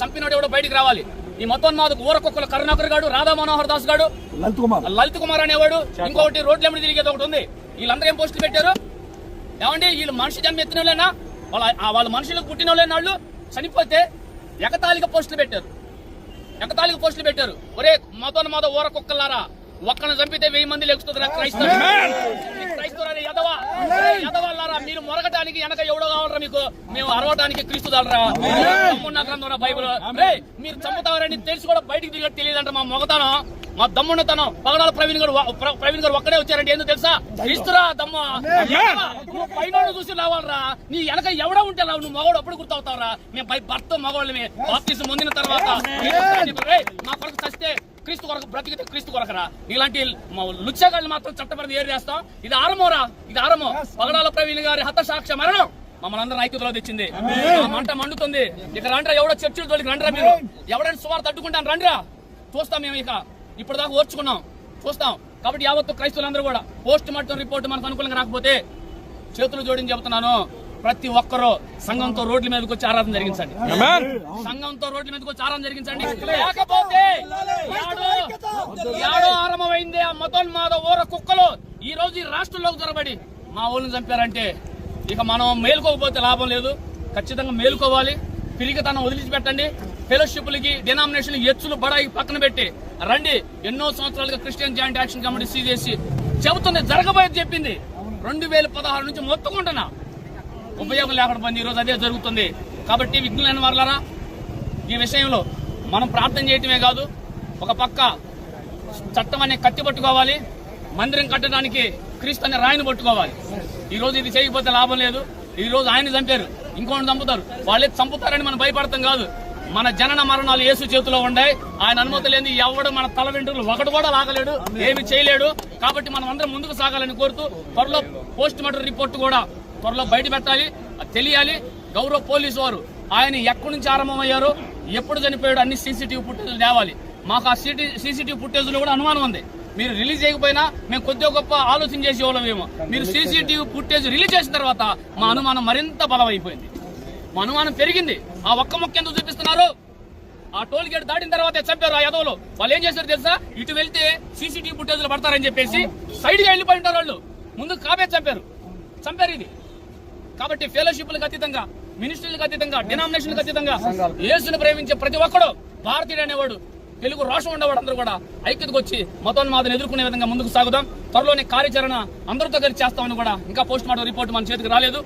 చంపినోడు ఎవడో బయటికి రావాలి. ఈ మతోన్మాదకు ఊరకొక్కల కరుణాకర్ గాడు రాధా మనోహర్ దాస్ గాడు లలిత్ కుమార్. లలిత్ కుమార్ అనేవాడు ఇంకొకటి రోడ్ల మీద తిరిగేది ఒకటి ఉంది. వీళ్ళందరూ ఏం పోస్టులు పెట్టారు? ఏమండి వీళ్ళు మనిషి జన్మ ఎత్తిన వాళ్ళేనా వాళ్ళ ఆ వాళ్ళ మనుషులకు పుట్టిన వాళ్ళే? వాళ్ళు చనిపోతే ఎకతాళిక పోస్టులు పెట్టారు. ఎకతాళిక పోస్టులు పెట్టారు. ఒరే మతోన్ మాద ఊర కుక్కలారా ఒక్కని చంపితే వెయ్యి మంది క్రైస్తవ క్రైస్తవులని ఎదవా ఎదవాళ్ళారా మీరు మొరగటానికి వెనక ఎవడో కావాలరా మీకు? మేము అరవటానికి క్రీస్తు దాలరా? దమ్మున్న గ్రంథం బైబుల్. రే మీరు చంపుతారని తెలిసి కూడా బయటికి తిరిగి తెలియదంట మా మొగతనం? మా దమ్మున్నతనం. పగడాల ప్రవీణ్ గారు ప్రవీణ్ గారు ఒక్కడే వచ్చారంటే ఏందో తెలుసా? క్రీస్తురా దమ్మ. నువ్వు పైన చూసి రావాలరా. నీ వెనక ఎవడ ఉంటే రావు. నువ్వు మగవాడు అప్పుడు గుర్తవుతావురా? మేము భర్త మగవాళ్ళమే. బాప్తీసం పొందిన తర్వాత. మా క్రీస్తు కొరకు బ్రతికితే క్రీస్తు కొరకరా. ఇలాంటి లుచ్చగాళ్ళు మాత్రం చట్టపరిధి ఏరు చేస్తాం. ఇది ఆరమోరా ఇది ఆరమో పగడాల ప్రవీణ్ గారి హతసాక్ష్య మరణం. మమ్మల్ని అందరం ఐక్యతలో తెచ్చింది. మంట మండుతుంది. ఇక రండ్రా ఎవడో చర్చిల తోలికి రండ్రా మీరు. ఎవడైనా సువార్త అడ్డుకుంటాను రండ్రా. చూస్తాం మేము ఇక. ఇప్పుడు దాకా ఓర్చుకున్నాం. చూస్తాం. కాబట్టి యావత్తు క్రైస్తవులందరూ కూడా పోస్ట్ మార్టం రిపోర్ట్ మనకు అనుకూలంగా రాకపోతే చేతులు జోడించి చెబుతున్నాను. ప్రతి ఒక్కరూ సంఘంతో రోడ్ల మీదకి వచ్చి ఆరాధన జరిగించండి. సంఘంతో రోడ్ల మీదకి వచ్చి ఆరాధన జరిగించండి. లేకపోతే యాడో ఆరంభమైంది ఆ మతోన్మాద ఊర కుక్కలు ఈ రోజు ఈ రాష్ట్రంలోకి జొరబడి మా ఊళ్ళని చంపారంటే ఇక మనం మేలుకోకపోతే లాభం లేదు. ఖచ్చితంగా మేలుకోవాలి. పిరిగితనం వదిలిపెట్టండి ఫెలోషిప్లకి డినామినేషన్ ఎచ్చులు బడాయి పక్కన పెట్టి రండి. ఎన్నో సంవత్సరాలుగా Christian joint action committee CJC చెబుతుంది జరగబోయేది చెప్పింది. రెండు వేల పదహారు నుంచి మొత్తుకుంటున్నా ఉపయోగం లేకుండా పోయింది. ఈరోజు అదే జరుగుతుంది. కాబట్టి విఘ్నులైన వాళ్ళరా ఈ విషయంలో మనం ప్రార్థన చేయటమే కాదు ఒక పక్క చట్టం అనే కత్తి పట్టుకోవాలి మందిరం కట్టడానికి క్రీస్తు అనే రాయిని పట్టుకోవాలి. ఈరోజు ఇది చేయకపోతే లాభం లేదు. ఈ రోజు ఆయన చంపారు ఇంకోటి చంపుతారు. వాళ్ళే చంపుతారని మనం భయపడతాం కాదు. మన జనన మరణాలు యేసు చేతిలో ఉన్నాయి ఆయన అనుమతి లేని ఎవడు మన తల వెంట్రులు ఒకటి కూడా లాగలేడు ఏమి చేయలేడు. కాబట్టి మనం అందరం ముందుకు సాగాలని కోరుతూ త్వరలో పోస్ట్ మార్టం రిపోర్ట్ కూడా త్వరలో బయట పెట్టాలి. తెలియాలి. గౌరవ పోలీసు వారు ఆయన ఎక్కడి నుంచి ఆరంభమయ్యారో ఎప్పుడు చనిపోయాడు అన్ని సీసీటీవీ ఫుటేజ్లు తేవాలి. మాకు ఆ సీటీ సీసీటీవీ ఫుటేజ్లో కూడా అనుమానం ఉంది. మీరు రిలీజ్ చేయకపోయినా మేము కొద్దిగా గొప్ప ఆలోచన చేసేవాళ్ళమేమో మీరు సీసీటీవీ ఫుటేజ్ రిలీజ్ చేసిన తర్వాత మా అనుమానం మరింత బలమైపోయింది. మా అనుమానం పెరిగింది. ఆ ఒక్క మొక్క ఎందుకు చూపిస్తున్నారు? ఆ టోల్ గేట్ దాటిన తర్వాత చంపారు ఆ యదవులు. వాళ్ళు ఏం చేశారు తెలుసా? ఇటు వెళ్తే సీసీటీవీ ఫుటేజ్లు పడతారని చెప్పేసి సైడ్గా వెళ్ళిపోయి ఉంటారు వాళ్ళు. ముందు కాపే చంపారు. చంపారు ఇది. కాబట్టి ఫెలోషిప్లకు అతీతంగా మినిస్ట్రీలకు అతీతంగా డినామినేషన్లకు అతీతంగా యేసును ప్రేమించే ప్రతి ఒక్కడు భారతీయుడు అనేవాడు తెలుగు రాష్ట్రం ఉండేవాడు అందరూ కూడా ఐక్యతకు వచ్చి మతోన్మాదం ఎదుర్కొనే విధంగా ముందుకు సాగుదాం. త్వరలోనే కార్యాచరణ అందరితో కలిసి చేస్తామని కూడా ఇంకా పోస్ట్ మార్టం రిపోర్ట్ మన చేతికి రాలేదు.